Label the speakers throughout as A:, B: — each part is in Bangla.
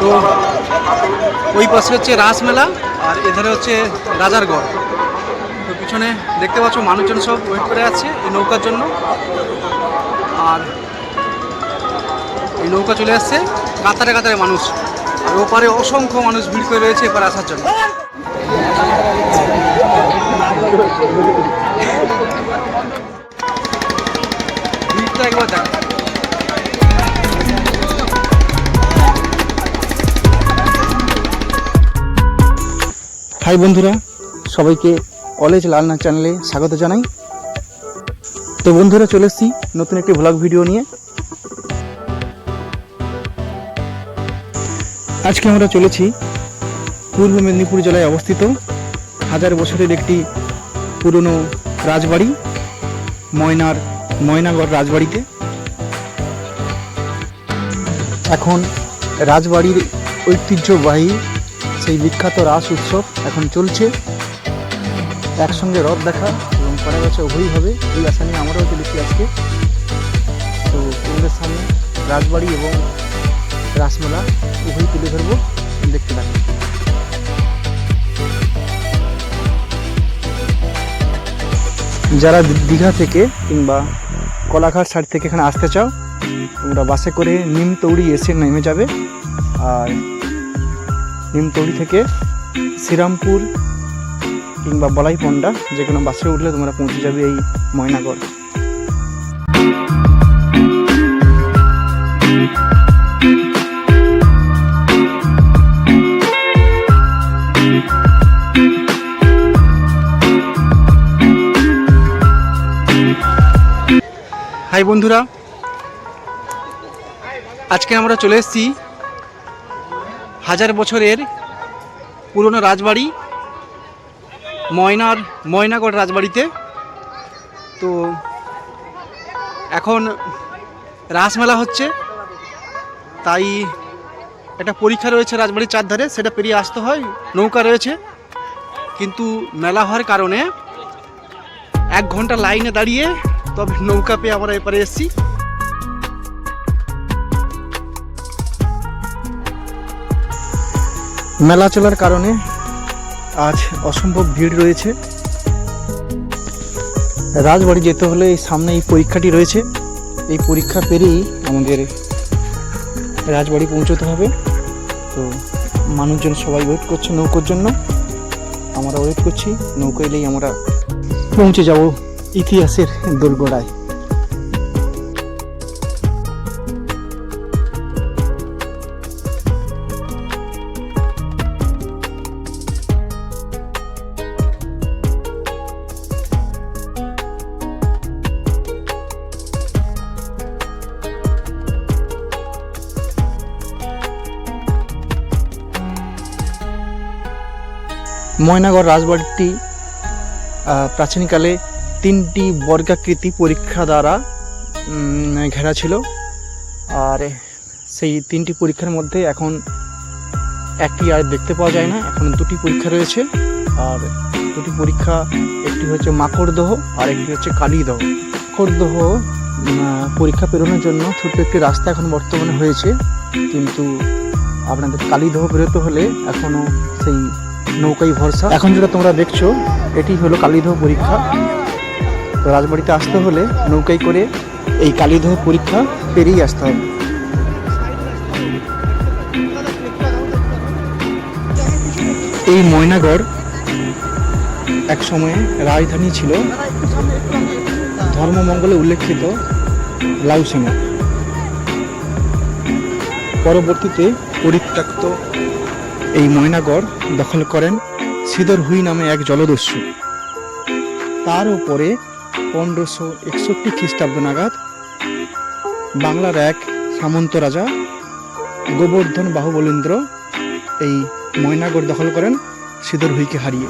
A: তো ওই পাশে হচ্ছে রাসমেলা আর এধারে হচ্ছে রাজারগড় তো পিছনে দেখতে পাচ্ছ মানুষজন সব ওয়েট করে আছে এই নৌকার জন্য। আর এই নৌকা চলে আসছে কাতারে কাতারে মানুষ। আর ওপারে অসংখ্য মানুষ ভিড় করে রয়েছে এপারে আসার জন্য। ভিড়টা একবার দেখো। হাই বন্ধুরা, সবাইকে কলেজ লালনা চ্যানেলে স্বাগত জানাই। তো বন্ধুরা, চলে এসেছি নতুন একটি ভ্লগ ভিডিও নিয়ে। আজকে আমরা চলেছি পূর্ব মেদিনীপুর জেলায় অবস্থিত হাজার বছরের একটি পুরনো রাজবাড়ি, ময়নার, ময়নাগড় রাজবাড়িতে। এখন রাজবাড়ির ঐতিহ্যবাহী সেই বিখ্যাত রাস উৎসব এখন চলছে। একসঙ্গে রথ দেখা এবং করা গেছে উভয়ই হবে, এই আশা নিয়ে আমরাও চলেছি আজকে। তো তোমাদের সামনে রাজবাড়ি এবং রাসমেলা উভয়ই তুলে ধরবো, দেখতে থাকুন যারা দীঘা থেকে কিংবা কলাঘাট সাইড থেকে এখানে আসতে চাও, তোমরা বাসে করে নিম নিমতৌড়ি এসে নেমে যাবে। আর নিমতৌড়ি থেকে শ্রীরামপুর কিংবা বলাইপন্ডা যে কোনো বাসে উঠলে তোমরা পৌঁছে যাবে এই ময়নাগড়। হাই বন্ধুরা, আজকে আমরা চলে এসেছি হাজার বছরের পুরনো রাজবাড়ি, ময়নার, ময়নাগড় রাজবাড়িতে। তো এখন রাসমেলা হচ্ছে, তাই একটা পরীক্ষা রয়েছে রাজবাড়ির চারধারে, সেটা পেরিয়ে আসতে হয়, নৌকা রয়েছে। কিন্তু মেলা হওয়ার কারণে এক ঘণ্টা লাইনে দাঁড়িয়ে তবে নৌকা পেয়ে আমরা এপারে এসেছি। মেলা চলার কারণে আজ অসম্ভব ভিড় রয়েছে। রাজবাড়ি যেতে হলে এই সামনে এই পরীক্ষাটি রয়েছে। এই পরীক্ষা পেরিয়েই আমাদের রাজবাড়ি পৌঁছতে হবে। তো মানুষজন সবাই ওয়েট করছে নৌকোর জন্য। আমরা ওয়েট করছি। নৌকো এলেই আমরা পৌঁছে যাব ইতিহাসের দোরগোড়ায়। ময়নাগড় রাজবাড়িটি প্রাচীনকালে তিনটি বর্গাকৃতি পরীক্ষা দ্বারা ঘেরা ছিল। আর সেই তিনটি পরীক্ষার মধ্যে এখন একটি আর দেখতে পাওয়া যায় না, এখন দুটি পরীক্ষা রয়েছে। আর দুটি পরীক্ষা, একটি হচ্ছে মাকড়দহ, আর একটি হচ্ছে কালীদহ। মাকড়দহ পরীক্ষা পেরোনোর জন্য ছোট্ট একটি রাস্তা এখন বর্তমানে হয়েছে। কিন্তু আপনাদের কালীদহ বেরোতে হলে এখনও সেই নৌকাই ভরসা। এখন যেটা তোমরা দেখছ, এটি হলো কালীদহ পরীক্ষা। তো রাজবাড়িতে আসতে হলে নৌকাই করে এই কালীদহ পরীক্ষা পেরিয়ে আসতে হবে। এই ময়নাগড় এক সময়ে রাজধানী ছিল। ধর্মমঙ্গলে উল্লেখিত লাউসিংহ পরবর্তীতে পরিত্যক্ত এই ময়নাগড় দখল করেন সিদর হুই নামে এক জলদস্যু। তার উপরে পনেরোশো একষট্টি খ্রিস্টাব্দ নাগাদ বাংলার এক সামন্ত রাজা গোবর্ধন বাহুবলীন্দ্র এই ময়নাগড় দখল করেন সিদর হুইকে হারিয়ে।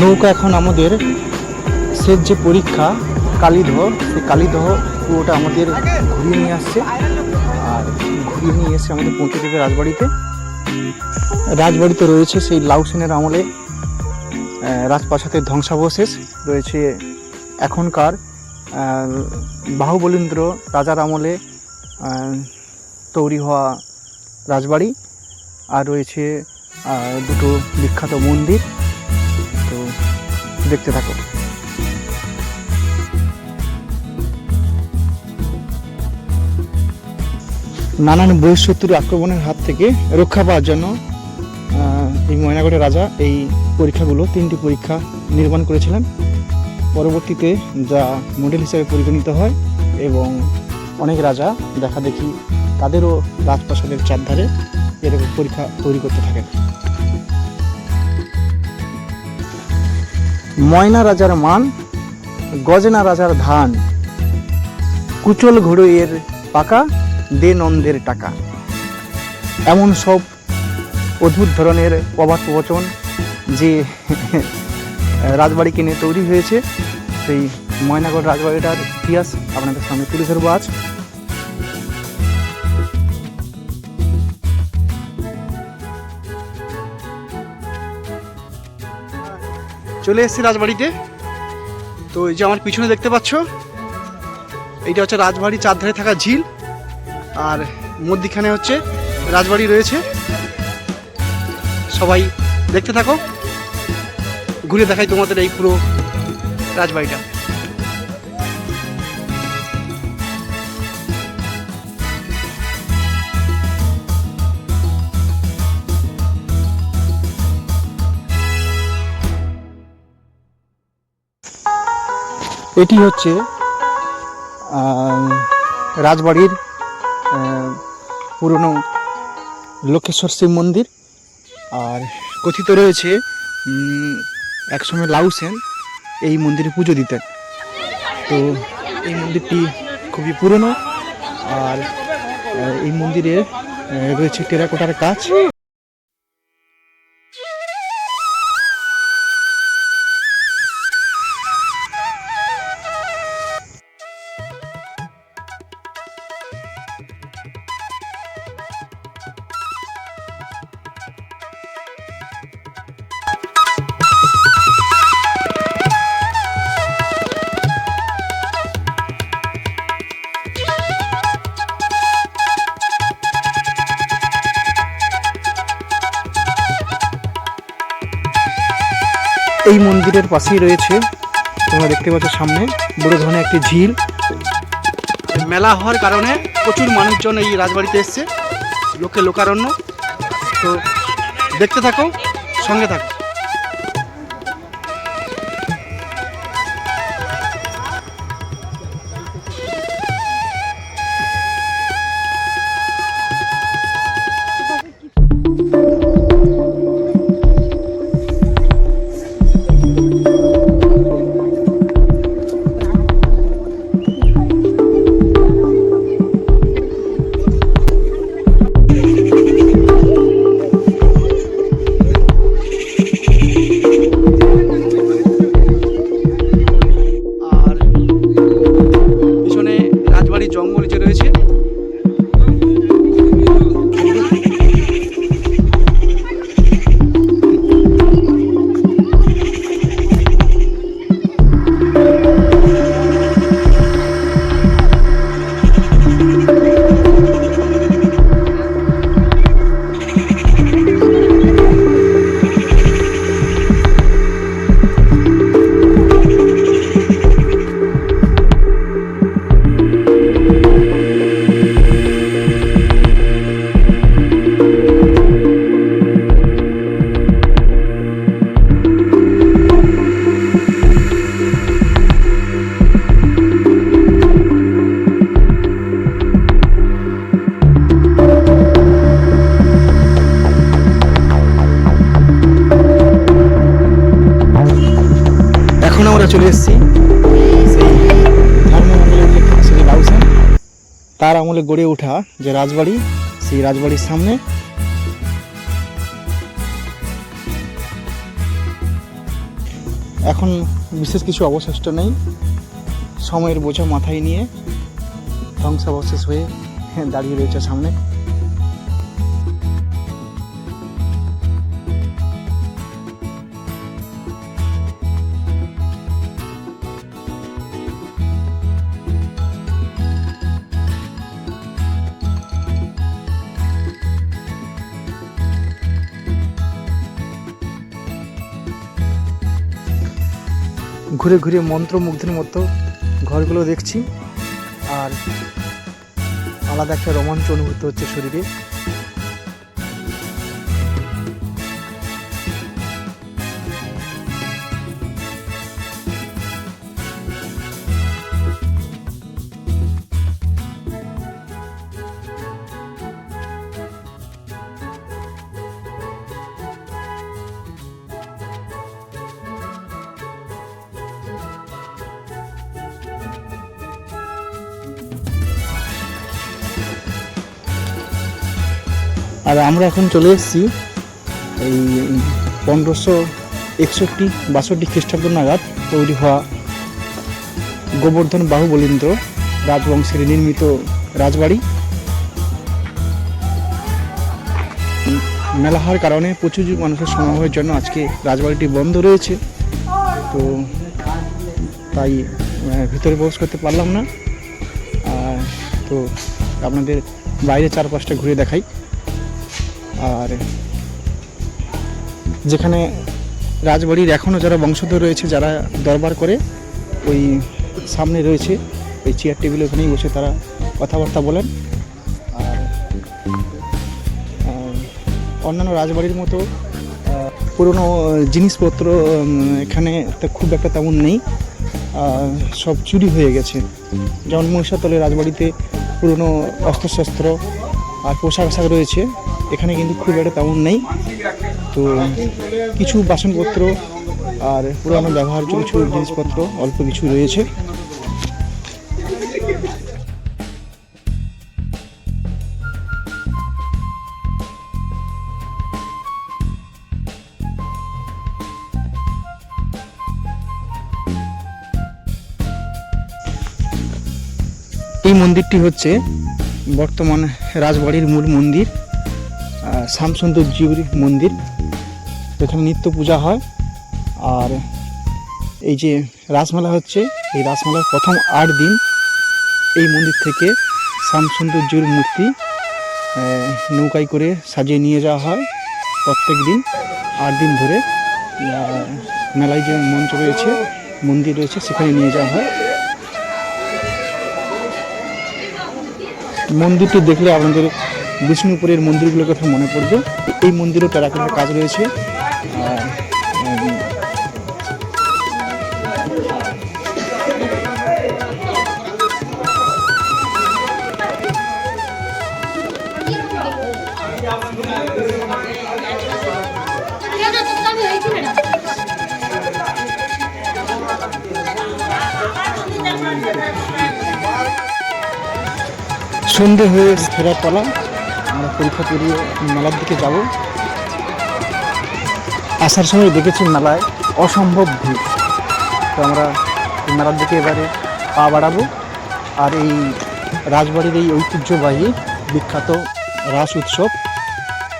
A: নৌকা এখন আমাদের শেষ যে পরীক্ষা, কালীদহ সেই কালীদহ পুরোটা আমাদের ঘুরিয়ে নিয়ে আসছে। আর ঘুরিয়ে নিয়ে এসে আমাদের পৌঁছে দেবে রাজবাড়িতে। রাজবাড়িতে রয়েছে সেই লাউসেনের আমলে রাজপ্রাসাদের ধ্বংসাবশেষ। রয়েছে এখনকার বাহুবলীন্দ্র রাজার আমলে তৈরি হওয়া রাজবাড়ি। আর রয়েছে দুটো বিখ্যাত মন্দির। তো দেখতে থাকো। নানান বহিঃশত্রুর আক্রমণের হাত থেকে রক্ষা পাওয়ার জন্য এই ময়নাগড়ের রাজা এই পরীক্ষাগুলো, তিনটি পরীক্ষা নির্মাণ করেছিলেন। পরবর্তীতে যা মডেল হিসেবে পরিগণিত হয় এবং অনেক রাজা দেখা দেখি তাদেরও রাজপ্রাসাদের চারধারে এরকম পরীক্ষা তৈরি করতে থাকেন। ময়না রাজার মান, গজনা রাজার ধান। কুচল ঘড়ইয়ের পাকা, দে নন্দের টাকা। এমন সব অদ্ভুত ধরনের প্রবাদ প্রবচন যে রাজবাড়ি কিনে তৈরি হয়েছে। সেই ময়নাগড় রাজবাড়িটার ইতিহাস আপনাদের সামনে তুলে ধরবো আজ। চলে এসেছি রাজবাড়িতে। তো এই যে আমার পিছনে দেখতে পাচ্ছ, এইটা হচ্ছে রাজবাড়ির চারধারে থাকা ঝিল, আর মধ্যিখানে হচ্ছে রাজবাড়ি রয়েছে। সবাই দেখতে থাকো, ঘুরে দেখাই তোমাদের এই পুরো রাজবাড়িটা। এটি হচ্ছে রাজবাড়ির পুরনো লক্ষ্মেশ্বর শিব মন্দির। আর কথিত রয়েছে একসময় লাউসেন এই মন্দিরে পুজো দিতেন। তো এই মন্দিরটি খুবই পুরনো, আর এই মন্দিরে রয়েছে টেরাকোটার কাজ এই মন্দিরের পাশেই রয়েছে, তোমরা দেখতে পাচ্ছ সামনে, বড় ধরনের একটি ঝিল। মেলা হওয়ার কারণে প্রচুর মানুষজন এই রাজবাড়িতে এসছে, লোকে লোকারণ্য। তো দেখতে থাকো, সঙ্গে থাকো। তার আমলে গড়ে ওঠা যে রাজবাড়ি, সেই রাজবাড়ির সামনে। এখন বিশেষ কিছু অবশিষ্ট নেই। সময়ের বোঝা মাথায় নিয়ে ধ্বংসাবশেষ হয়ে দাঁড়িয়ে রয়েছে সামনে। ঘুরে ঘুরে মন্ত্রমুগ্ধের মতো ঘরগুলো দেখছি। আর আলাদা একটা রোমাঞ্চ অনুভূত হচ্ছে শরীরে। আর আমরা এখন চলে এসেছি এই পনেরোশো একষট্টি, বাষট্টি খ্রিস্টাব্দ নাগাদ তৈরি হওয়া গোবর্ধন বাহুবলীন্দ্র রাজবংশের নির্মিত রাজবাড়ি। মেলা হওয়ার কারণে প্রচুর মানুষের সমাবেশের জন্য আজকে রাজবাড়িটি বন্ধ রয়েছে। তো তাই ভিতরে প্রবেশ করতে পারলাম না। তো আপনাদের বাইরে চারপাশটা ঘুরে দেখাই। আর যেখানে রাজবাড়ির এখনও যারা বংশধর রয়েছে, যারা দরবার করে ওই সামনে রয়েছে, ওই চেয়ার টেবিল ওখানেই বসে তারা কথাবার্তা বলেন। আর অন্যান্য রাজবাড়ির মতো পুরনো জিনিসপত্র এখানে তো খুব একটা তেমন নেই। সব চুরি হয়ে গেছে। যেমন মহিষাতলে রাজবাড়িতে পুরনো অস্ত্রশস্ত্র আর পোশাক আশাক রয়েছে। এখানে কিন্তু খুব একটা তেমন নেই। তো কিছু বাসনপত্র আর পুরানো ব্যবহার্য কিছু জিনিসপত্র, অল্প কিছু রয়েছে। এই মন্দিরটি হচ্ছে বর্তমান রাজবাড়ির মূল মন্দির শ্যামসুন্দর জিউর মন্দির। এখানে নিত্য পূজা হয়। আর এই যে রাসমেলা হচ্ছে, এই রাসমেলার প্রথম আট দিন এই মন্দির থেকে শ্যামসুন্দর জিউর মূর্তি নৌকায় করে সাজিয়ে নিয়ে যাওয়া হয় প্রত্যেক দিন আট দিন ধরে। মেলায় যে মঞ্চ রয়েছে, মন্দির রয়েছে, সেখানে নিয়ে যাওয়া হয়। মন্দিরটি দেখলে আপনাদের বিষ্ণুপুরের মন্দিরগুলোর কথা মনে পড়বে। এই মন্দিরও টেরাকোটার কাজ রয়েছে। আর উম, সন্ধে হয়ে ফেরার পালা। আমরা পরীক্ষা করিয়ে মেলার দিকে যাব। আসার সময় দেখেছি মেলায় অসম্ভব ভিড়। তো আমরা মেলার দিকে এবারে পা বাড়াবো। আর এই রাজবাড়ির এই ঐতিহ্যবাহী বিখ্যাত রাস উৎসব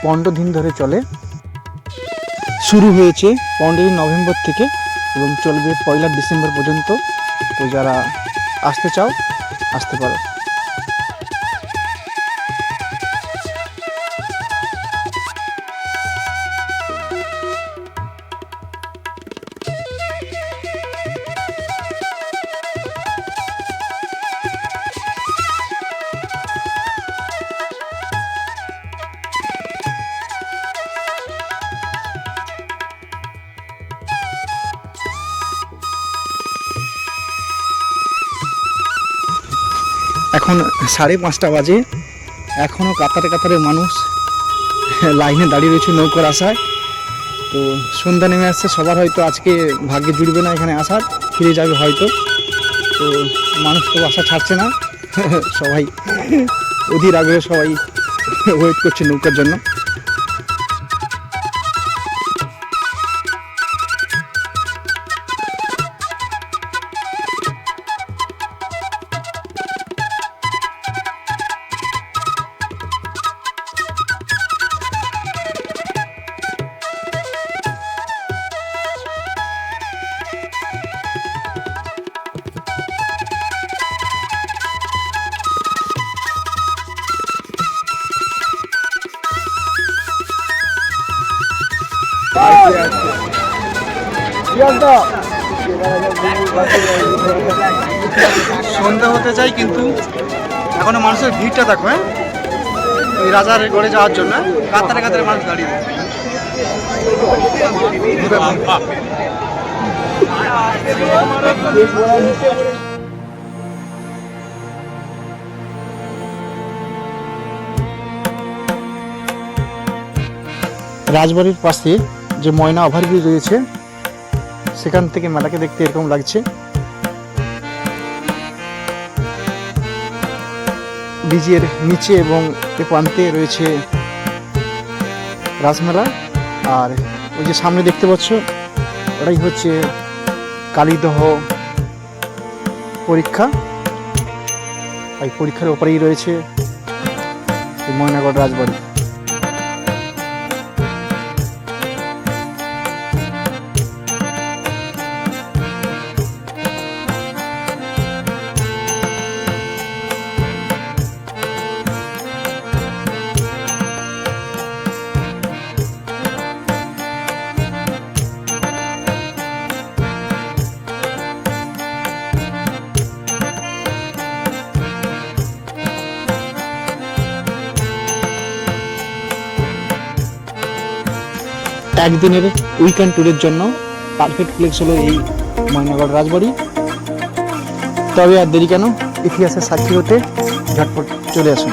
A: পনেরো দিন ধরে চলে। শুরু হয়েছে পনেরোই নভেম্বর থেকে এবং চলবে পয়লা ডিসেম্বর পর্যন্ত। তো যারা আসতে চাও, আসতে পারো। সাড়ে পাঁচটা বাজে। এখনও কাতারে কাতারে মানুষ লাইনে দাঁড়িয়ে রয়েছে নৌকার আসায় তো সন্ধ্যা নেমে আসছে, সবার হয়তো আজকে ভাগ্যে জুড়বে না এখানে আসার, ফিরে যাবে হয়তো। তো মানুষ তো আসা ছাড়ছে না, সবাই অধীর আগ্রহে সবাই ওয়েট করছে নৌকার জন্য। সন্ধ্যা হতে চাই কিন্তু এখনও মানুষের ভিড়টা থাকবে হ্যাঁ? ওই রাজার গড়ে যাওয়ার জন্য কাতারে কাতারে মানুষ দাঁড়িয়ে রাজবাড়ির পাশে যে ময়না ওভারব্রিজ রয়েছে সেখান থেকে মেলাকে দেখতে এরকম লাগছে। ব্রিজের নিচে এবং এ প্রান্তে রয়েছে রাসমেলা আর ওই যে সামনে দেখতে পাচ্ছ, ওটাই হচ্ছে কালীদহ পরীক্ষা। এই পরীক্ষার ওপরেই রয়েছে ময়নাগড় রাজবাড়ি। একদিনের উইকেন্ড ট্যুরের জন্য পারফেক্ট প্লেস হলো এই ময়নাগড় রাজবাড়ি। তবে আর দেরি কেন? ইতিহাসের সাক্ষী হতে ঝটপট চলে আসুন।